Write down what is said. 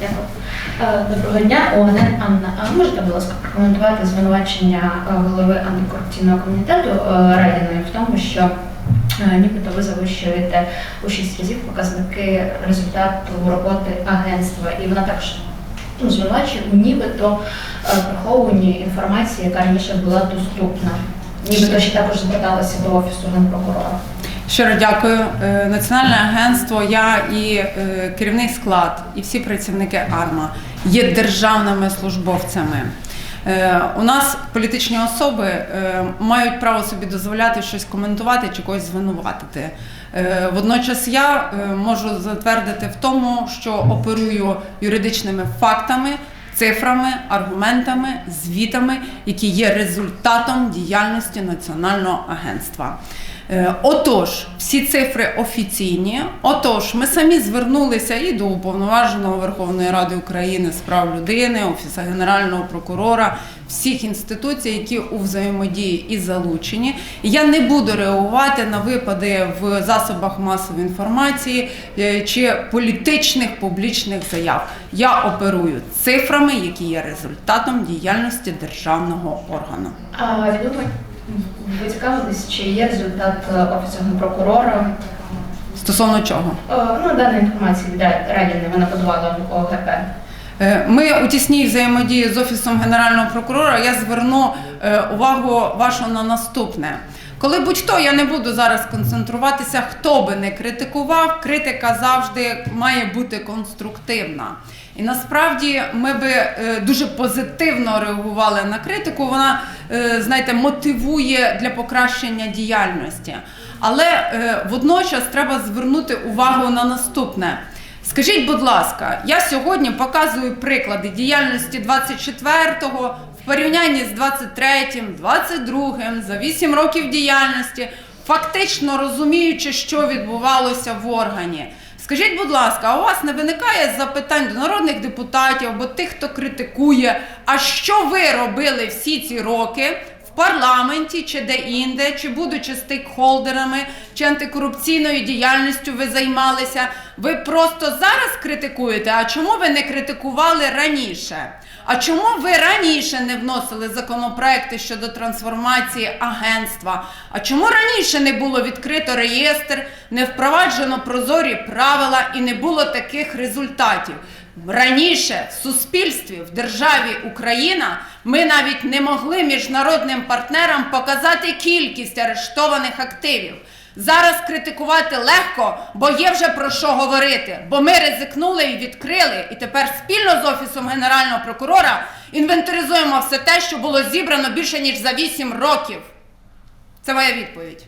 Дякую. Е, Доброго дня, Огнен Анна. А можете, будь ласка, прокоментувати звинувачення е, голови антикорупційного комітету е, Радіної в тому, що нібито ви завищуєте у шість разів показники результату роботи агентства, і вона також ну, звинувачує у нібито приховуванні інформації, яка раніше була доступна. Нібито ще також зверталася до офісу генпрокурора. Щиро дякую. Е, Національне агентство, я і е, керівний склад, і всі працівники АРМА є державними службовцями. Е, У нас політичні особи мають право собі дозволяти щось коментувати чи когось звинуватити. Водночас я можу затвердити в тому, що оперую юридичними фактами, цифрами, аргументами, звітами, які є результатом діяльності Національного агентства. Е, Отож, всі цифри офіційні. Отож, ми самі звернулися і до уповноваженого Верховної Ради України з прав людини, Офісу Генерального прокурора, всіх інституцій, які у взаємодії і залучені. Я не буду реагувати на випади в засобах масової інформації е, чи політичних публічних заяв. Я оперую цифрами, які є результатом діяльності державного органу. А ви цікавились, чи є результат е, офісу генпрокурора Стосовно чого? Е, Ну, дана інформація від Радіни, вона подавала в ОГП. Е, Ми у тісній взаємодії з офісом генерального прокурора. Я зверну увагу вашу на наступне. Коли будь-хто, я не буду зараз концентруватися, хто би не критикував, критика завжди має бути конструктивна. І насправді ми би е, дуже позитивно реагували на критику. Вона, е, знаєте, мотивує для покращення діяльності. Але е, водночас треба звернути увагу на наступне. Скажіть, будь ласка, я сьогодні показую приклади діяльності 24-го в порівнянні з 23-м, 22-м, за 8 років діяльності, фактично розуміючи, що відбувалося в органі. Скажіть, будь ласка, а у вас не виникає запитань до народних депутатів або тих, хто критикує, а що ви робили всі ці роки в парламенті чи де-інде, чи будучи стейкхолдерами, чи антикорупційною діяльністю ви займалися? Ви просто зараз критикуєте, а чому ви не критикували раніше? А чому ви раніше не вносили законопроекти щодо трансформації агентства? А чому раніше не було відкрито реєстр, не впроваджено прозорі правила і не було таких результатів? Раніше в суспільстві, в державі Україна, ми навіть не могли міжнародним партнерам показати кількість арештованих активів. Зараз критикувати легко, бо є вже про що говорити. Бо ми ризикнули і відкрили, і тепер спільно з офісом генерального прокурора інвентаризуємо все те, що було зібрано більше ніж за 8 років. Це моя відповідь.